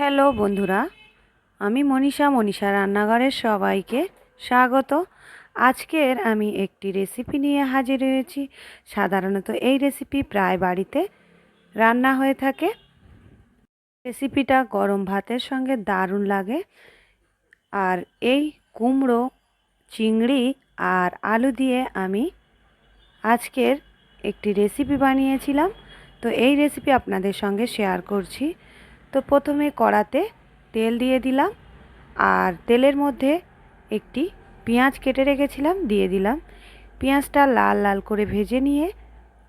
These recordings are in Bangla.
হ্যালো বন্ধুরা, আমি মনীষা মনীষা রান্নাঘরের সবাইকে স্বাগত। আজকের আমি একটি রেসিপি নিয়ে হাজির হয়েছি। সাধারণত এই রেসিপি প্রায় বাড়িতে রান্না হয়ে থাকে। রেসিপিটা গরম ভাতের সঙ্গে দারুণ লাগে। আর এই কুমড়ো, চিংড়ি আর আলু দিয়ে আমি আজকের একটি রেসিপি বানিয়েছিলাম। তো এই রেসিপি আপনাদের সঙ্গে শেয়ার করছি। তো প্রথমে কড়াতে তেল দিয়ে দিলাম আর তেলের মধ্যে একটি পেঁয়াজ কেটে রেখেছিলাম, দিয়ে দিলাম। পেঁয়াজটা লাল লাল করে ভেজে নিয়ে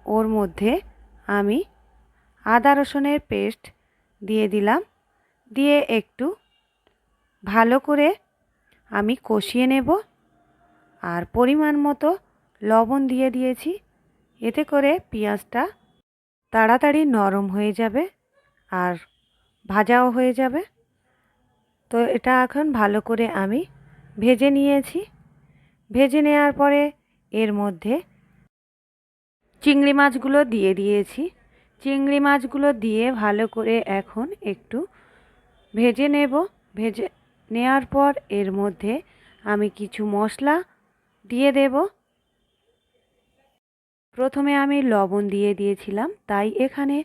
ওর মধ্যে আমি আদা রসুনের পেস্ট দিয়ে দিলাম। দিয়ে একটু ভালো করে আমি কষিয়ে নেব আর পরিমাণ মতো লবণ দিয়ে দিয়েছি। এতে করে পেঁয়াজটা তাড়াতাড়ি নরম হয়ে যাবে আর ভাজাও হয়ে যাবে। তো এটা এখন ভালো করে আমি ভেজে নিয়েছি। ভেজে নেওয়ার পরে এর মধ্যে চিংড়ি মাছগুলো দিয়ে দিয়েছি। চিংড়ি মাছগুলো দিয়ে ভালো করে এখন একটু ভেজে নেব। ভেজে নেওয়ার পর এর মধ্যে আমি কিছু মশলা দিয়ে দেব। প্রথমে আমি লবণ দিয়ে দিয়েছিলাম। তাই এখানে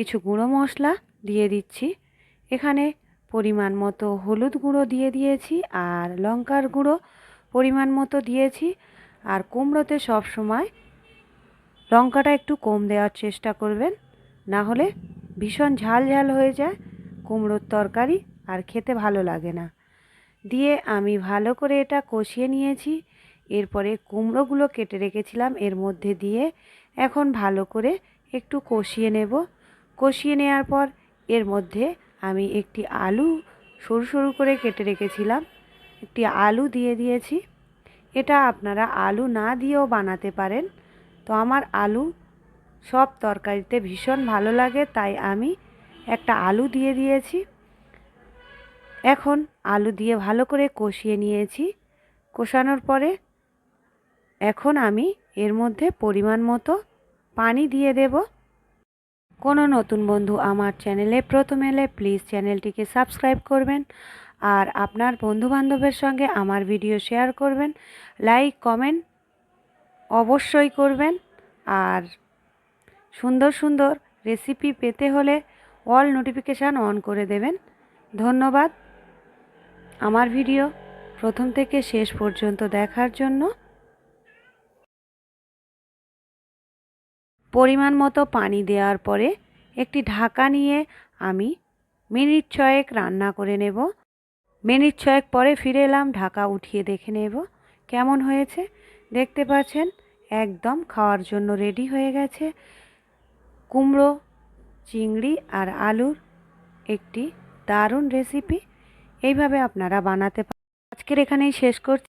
কিছু গুঁড়ো মশলা দিয়ে দিচ্ছি। এখানে পরিমাণ মতো হলুদ গুঁড়ো দিয়ে দিয়েছি আর লঙ্কার গুঁড়ো পরিমাণ মতো দিয়েছি। আর কুমড়োতে সব সময় লঙ্কাটা একটু কম দেওয়ার চেষ্টা করবেন, না হলে ভীষণ ঝাল ঝাল হয়ে যায় কুমড়োর তরকারি আর খেতে ভালো লাগে না। দিয়ে আমি ভালো করে এটা কষিয়ে নিয়েছি। এরপরে কুমড়োগুলো কেটে রেখেছিলাম, এর মধ্যে দিয়ে এখন ভালো করে একটু কষিয়ে নেব। কষিয়ে নেওয়ার পর এর মধ্যে আমি একটি আলু সরু সরু করে কেটে রেখেছিলাম। একটি আলু দিয়ে দিয়েছি। এটা আপনারা আলু না দিয়েও বানাতে পারেন। তো আমার আলু সব তরকারিতে ভীষণ ভালো লাগে, তাই আমি একটা আলু দিয়ে দিয়েছি। এখন আলু দিয়ে ভালো করে কষিয়ে নিয়েছি। কষানোর পরে এখন আমি এর মধ্যে পরিমাণ মতো পানি দিয়ে দেব। কোনো নতুন বন্ধু আমার চ্যানেলে প্রথম এলে প্লিজ চ্যানেলটিকে সাবস্ক্রাইব করবেন আর আপনার বন্ধুবান্ধবের সঙ্গে আমার ভিডিও শেয়ার করবেন, লাইক, কমেন্ট অবশ্যই করবেন আর সুন্দর সুন্দর রেসিপি পেতে হলে অল নোটিফিকেশান অন করে দেবেন। ধন্যবাদ। আমার ভিডিও প্রথম থেকে শেষ পর্যন্ত দেখার জন্য পরিমাণ মতো পানি দেওয়ার পরে একটি ঢাকা নিয়ে আমি মিনিট ছয়েক রান্না করে নেব। মিনিট ছয়েক পরে ফিরে এলাম, ঢাকা উঠিয়ে দেখে নেব। কেমন হয়েছে? দেখতে পাচ্ছেন, একদম খাওয়ার জন্য রেডি হয়ে গেছে। কুমড়ো, চিংড়ি আর আলুর একটি দারুণ রেসিপি। এইভাবে আপনারা বানাতে পারেন আজকের এখানেই শেষ করছি।